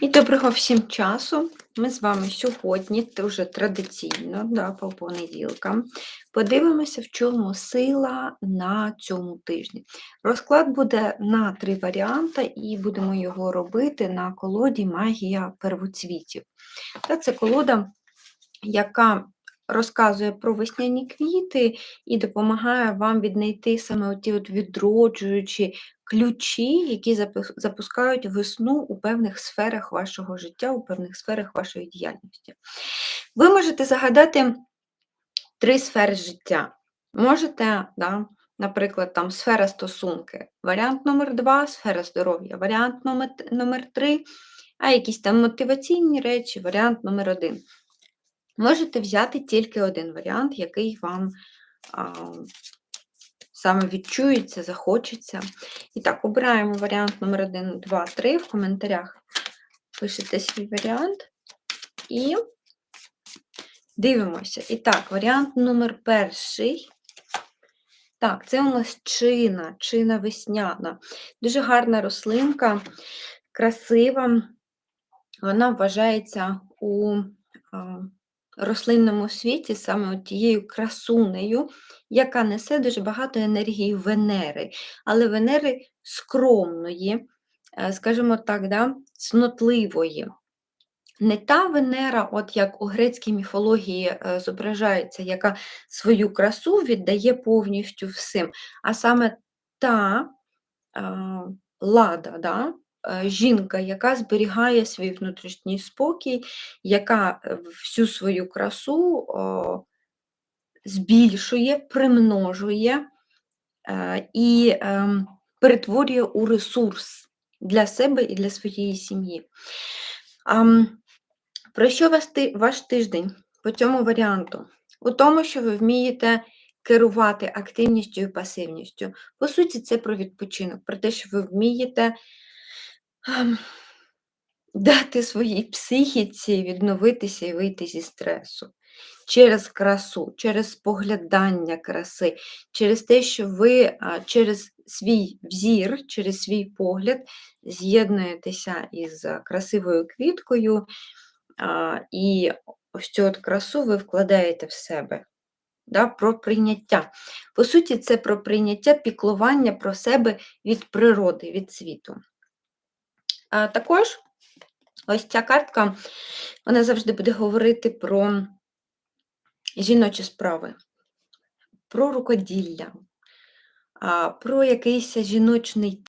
І доброго всім часу. Ми з вами сьогодні, дуже традиційно, да, по понеділкам, подивимося, в чому сила на цьому тижні. Розклад буде на три варіанти, і будемо його робити на колоді Магія первоцвітів. Та Це колода, яка розказує про весняні квіти і допомагає вам віднайти саме ті от відроджуючі ключі, які запускають весну у певних сферах вашого життя, у певних сферах вашої діяльності. Ви можете загадати три сфери життя. Можете, да, наприклад, там сфера стосунки, варіант номер два, сфера здоров'я, варіант номер, номер три, а якісь там мотиваційні речі, варіант номер один. Можете взяти тільки один варіант, який вам а, саме відчується, захочеться. І так, обираємо варіант номер 1, 2, 3 в коментарях. Пишете свій варіант і дивимося. І так, варіант номер перший. Так, це у нас чина, чина весняна. Дуже гарна рослинка, красива. Вона вважається у рослинному світі саме тією красунею, яка несе дуже багато енергії Венери, але Венери скромної, е, скажімо так, да, цнотливої. Не та Венера, от як у грецькій міфології е, зображається, яка свою красу віддає повністю всім, а саме та а, лада, да, Е, жінка, яка зберігає свій внутрішній спокій, яка е, всю свою красу збільшує, примножує е, і ем, перетворює у ресурс для себе і для своєї сім'ї. Про що ваш тиждень по цьому варіанту? У тому, що ви вмієте керувати активністю і пасивністю. По суті, це про відпочинок, про те, що ви вмієте дати своїй психіці відновитися і вийти зі стресу. Через красу, через поглядання краси, через те, що ви через свій взір, через свій погляд з'єднуєтеся із красивою квіткою, і ось цю от красу ви вкладаєте в себе. Да, Про прийняття. По суті, це про прийняття піклування про себе від природи, від світу. Також ось ця картка, вона завжди буде говорити про жіночі справи, про рукоділля, про якийсь жіночний